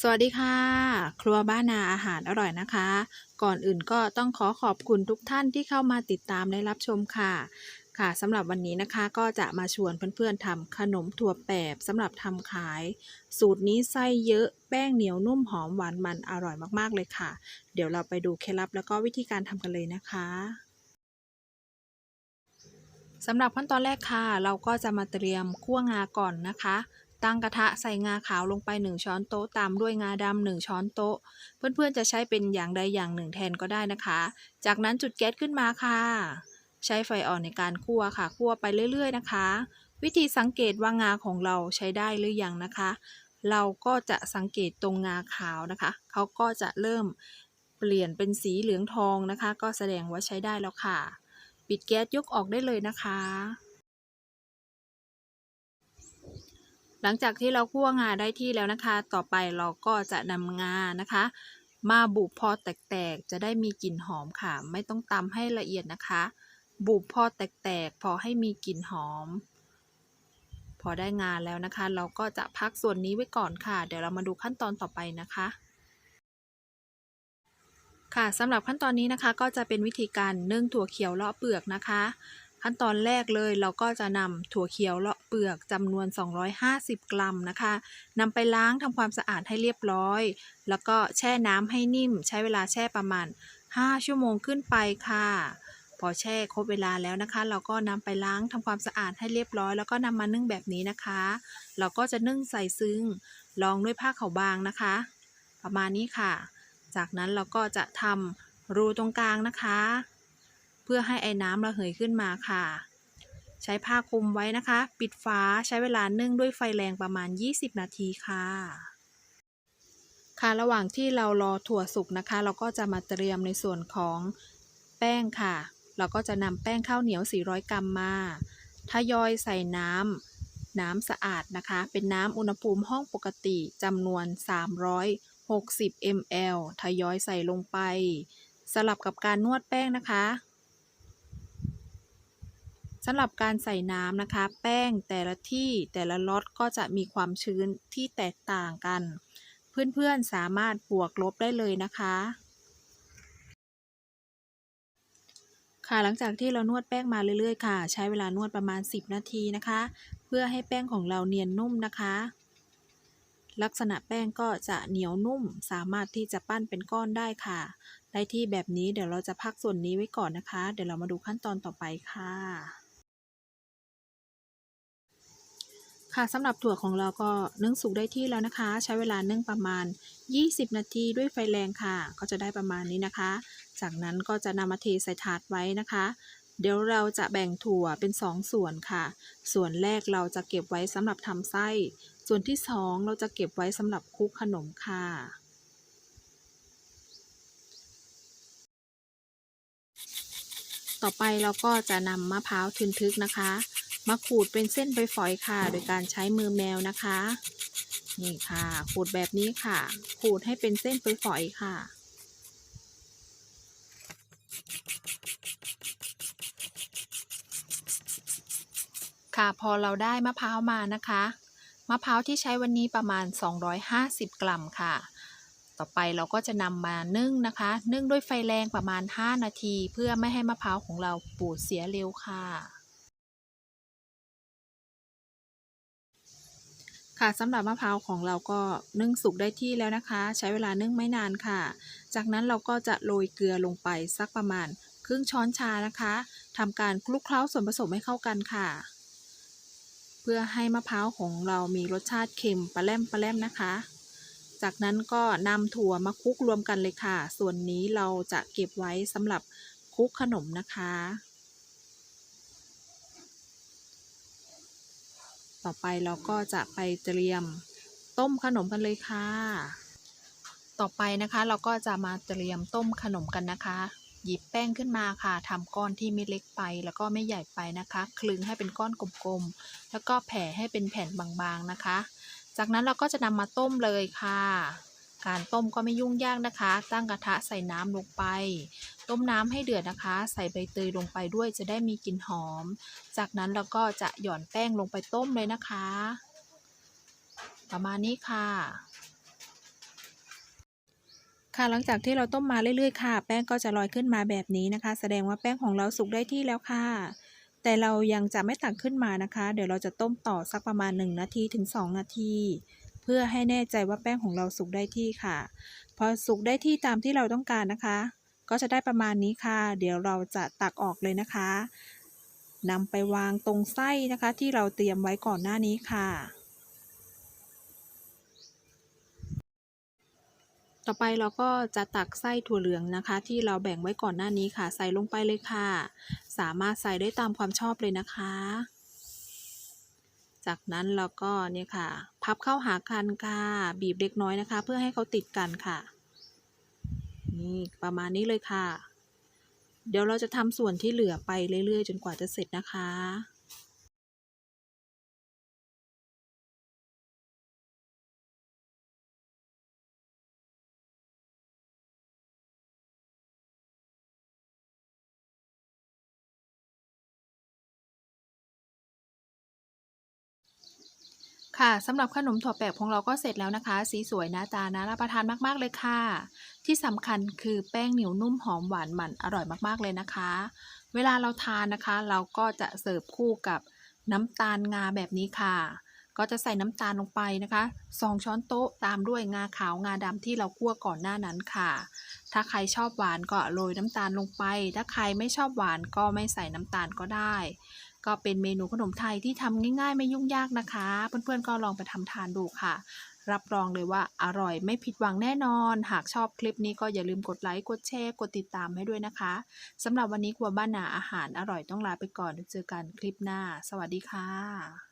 สวัสดีค่ะ ครัวบ้านนาอาหารอร่อยนะคะ ก่อนอื่นก็ต้องขอขอบคุณทุกท่านที่เข้ามาติดตามและรับชมค่ะ ค่ะสำหรับวันนี้นะคะก็จะมาชวนเพื่อนๆทำขนมถั่วแปบสำหรับทำขาย สูตรนี้ไส้เยอะแป้งเหนียวนุ่มหอมหวานมันอร่อยมากๆเลยค่ะ เดี๋ยวเราไปดูเคล็ดลับแล้วก็วิธีการทำกันเลยนะคะสำหรับขั้นตอนแรกค่ะ เราก็จะมาเตรียมคั่วงาก่อนนะคะ ตั้งกระทะใส่งาขาวลงไป 1 ช้อนโต๊ะตามด้วยงาดำ1ช้อนโต๊ะ เพื่อนๆจะใช้เป็นอย่างใดอย่างหนึ่งแทนก็ได้นะคะ จากนั้นจุดแก๊สขึ้นมาค่ะ ใช้ไฟอ่อนในการคั่วค่ะคั่วไปเรื่อย ๆ นะคะ วิธีสังเกตว่างาของเราใช้ได้หรือยังนะคะ เราก็จะสังเกตตรงงาขาวนะคะเขาก็จะเริ่มเปลี่ยนเป็นสีเหลืองทองนะคะ ก็แสดงว่าใช้ได้แล้วค่ะ ปิดแก๊สยกออกได้เลยนะคะ หลังจากที่เราคั่วงาได้ที่แล้วนะคะ ต่อไปเราก็จะนำงานะคะ มาบุบพอแตกๆ จะได้มีกลิ่นหอมค่ะ ไม่ต้องตำให้ละเอียดนะคะ บุบพอแตกๆ พอให้มีกลิ่นหอม พอได้งานแล้วนะคะ เราก็จะพักส่วนนี้ไว้ก่อนค่ะ เดี๋ยวเรามาดูขั้นตอนต่อไปนะคะค่ะสำหรับขั้นตอนนี้นะคะก็จะเป็นวิธีการนึ่งถั่วเขียวเลาะเปลือกนะคะ ขั้นตอนแรกเลยเราก็จะนำถั่วเขียวเลาะ ปลือกจำนวน 250 กรัมนะคะนำไปล้างทำความสะอาดให้เรียบร้อย แล้วก็แช่น้ำให้นิ่ม ใช้เวลาแช่ประมาณ 5 ชั่วโมงขึ้นไปค่ะ พอแช่ครบเวลาแล้วนะคะ เราก็นำไปล้างทำความสะอาดให้เรียบร้อย แล้วก็นำมานึ่งแบบนี้นะคะ เราก็จะนึ่งใส่ซึ้งรองด้วยผ้าขาวบางนะคะ ประมาณนี้ค่ะ จากนั้นเราก็จะทำรูตรงกลางนะคะ เพื่อให้ไอ้น้ำระเหยขึ้นมาค่ะ ใช้ผ้าคลุมไว้นะคะ ปิดฝาใช้เวลานึ่งด้วยไฟแรงประมาณ 20 นาทีค่ะ ค่ะระหว่างที่เรารอถั่วสุกนะคะ เราก็จะมาเตรียมในส่วนของแป้งค่ะ เราก็จะนำแป้งข้าวเหนียว 400 กรัมมาทยอยใส่น้ำน้ำสะอาดนะคะ เป็นน้ำอุณหภูมิห้องปกติจำนวน 360 ml ทยอยใส่ลงไป สลับกับการนวดแป้งนะคะ สำหรับการใส่น้ำนะคะ แป้งแต่ละที่แต่ละล็อตก็จะมีความชื้นที่แตกต่างกัน เพื่อนๆสามารถบวกลบได้เลยนะคะ ค่ะหลังจากที่เรานวดแป้งมาเรื่อยๆค่ะ ใช้เวลานวดประมาณ 10 นาทีนะคะ เพื่อให้แป้งของเราเนียนนุ่มนะคะ ลักษณะแป้งก็จะเหนียวนุ่ม สามารถที่จะปั้นเป็นก้อนได้ค่ะได้ที่แบบนี้เดี๋ยวเราจะพักส่วนนี้ไว้ก่อนนะคะ เดี๋ยวเรามาดูขั้นตอนต่อไปค่ะ ค่ะสำหรับถั่วของเราก็นึ่งสุกได้ที่แล้วนะคะ ใช้เวลานึ่งประมาณ 20 นาทีด้วยไฟแรงค่ะ ก็จะได้ประมาณนี้นะคะ จากนั้นก็จะนำมาเทใส่ถาดไว้นะคะ เดี๋ยวเราจะแบ่งถั่วเป็น 2 ส่วนค่ะ ส่วนแรกเราจะเก็บไว้สำหรับทำไส้ ส่วนที่ 2 เราจะเก็บไว้สำหรับคลุกขนมค่ะต่อไปเราก็จะนำมะพร้าวทึนทึกนะคะ มาขูดเป็นเส้นฝอยๆค่ะ โดยการใช้มือแมวนะคะ นี่ค่ะ ขูดแบบนี้ค่ะ ขูดให้เป็นเส้นฝอยๆค่ะค่ะพอเราได้มะพร้าวมานะคะ มะพร้าวที่ใช้วันนี้ประมาณ 250 กรัมค่ะ ต่อไปเราก็จะนำมานึ่งนะคะ นึ่งด้วยไฟแรงประมาณ 5 นาที เพื่อไม่ให้มะพร้าวของเราปูดเสียเร็วค่ะ ค่ะสำหรับมะพร้าวของเราก็นึ่งสุกได้ที่แล้วนะคะ ใช้เวลานึ่งไม่นานค่ะ จากนั้นเราก็จะโรยเกลือลงไปสักประมาณ ครึ่งช้อนชานะคะทำการคลุกเคล้าส่วนผสมให้เข้ากันค่ะ เพื่อให้มะพร้าวของเรามีรสชาติเค็มปลาแรมปลาแรมนะคะ จากนั้นก็นำถั่วมาคลุกรวมกันเลยค่ะ ส่วนนี้เราจะเก็บไว้สำหรับคลุกขนมนะคะ ต่อไปเราก็จะไปเตรียมต้มขนมกันเลยค่ะ ต่อไปนะคะเราก็จะมาเตรียมต้มขนมกันนะคะ หยิบแป้งขึ้นมาค่ะทำก้อนที่ไม่เล็กไป แล้วก็ไม่ใหญ่ไปนะคะ คลึงให้เป็นก้อนกลมๆ แล้วก็แผ่ให้เป็นแผ่นบางๆนะคะ จากนั้นเราก็จะนำมาต้มเลยค่ะ การต้มก็ไม่ยุ่งยากนะคะ ตั้งกระทะใส่น้ำลงไป ต้มน้ำให้เดือดนะคะ ใส่ใบเตยลงไปด้วยจะได้มีกลิ่นหอม จากนั้นเราก็จะหย่อนแป้งลงไปต้มเลยนะคะ ประมาณนี้ค่ะค่ะหลังจากที่เราต้มมาเรื่อยๆค่ะ แป้งก็จะลอยขึ้นมาแบบนี้นะคะ แสดงว่าแป้งของเราสุกได้ที่แล้วค่ะ แต่เรายังจะไม่ตักขึ้นมานะคะ เดี๋ยวเราจะต้มต่อสักประมาณ 1 นาทีถึง 2 นาที เพื่อให้แน่ใจว่าแป้งของเราสุกได้ที่ค่ะ พอสุกได้ที่ตามที่เราต้องการนะคะ ก็จะได้ประมาณนี้ค่ะ เดี๋ยวเราจะตักออกเลยนะคะนำไปวางตรงไส้นะคะ ที่เราเตรียมไว้ก่อนหน้านี้ค่ะ ต่อไปเราก็จะตักไส้ถั่วเหลืองนะคะ ที่เราแบ่งไว้ก่อนหน้านี้ค่ะ ใส่ลงไปเลยค่ะ สามารถใส่ได้ตามความชอบเลยนะคะ จากนั้นเราก็เนี่ยค่ะ พับเข้าหากันค่ะ บีบเล็กน้อยนะคะ เพื่อให้เขาติดกันค่ะ นี่ประมาณนี้เลยค่ะ เดี๋ยวเราจะทำส่วนที่เหลือไปเรื่อยๆ จนกว่าจะเสร็จนะคะ ค่ะสำหรับขนมถั่วแปบของเราก็เสร็จแล้วนะคะ สีสวยหน้าตาน่ารับประทานมากๆเลยค่ะ ที่สำคัญคือแป้งเหนียวนุ่มหอมหวานมันอร่อยมากๆเลยนะคะ เวลาเราทานนะคะ เราก็จะเสิร์ฟคู่กับน้ำตาลงาแบบนี้ค่ะ ก็จะใส่น้ำตาลลงไปนะคะ2ช้อนโต๊ะตามด้วยงาขาวงาดำที่เราคั่วก่อนหน้านั้นค่ะ ถ้าใครชอบหวานก็โรยน้ำตาลลงไป ถ้าใครไม่ชอบหวานก็ไม่ใส่น้ำตาลก็ได้ ก็เป็นเมนูขนมไทยที่ทำง่ายๆ ไม่ยุ่งยากนะคะ เพื่อนๆก็ลองไปทำทานดูค่ะ รับรองเลยว่าอร่อยไม่ผิดหวังแน่นอน หากชอบคลิปนี้ก็อย่าลืมกดไลค์ กดแชร์ กดติดตามให้ด้วยนะคะสำหรับวันนี้ครัวบ้านนาอาหารอร่อยต้องลาไปก่อนเจอกันคลิปหน้า สวัสดีค่ะ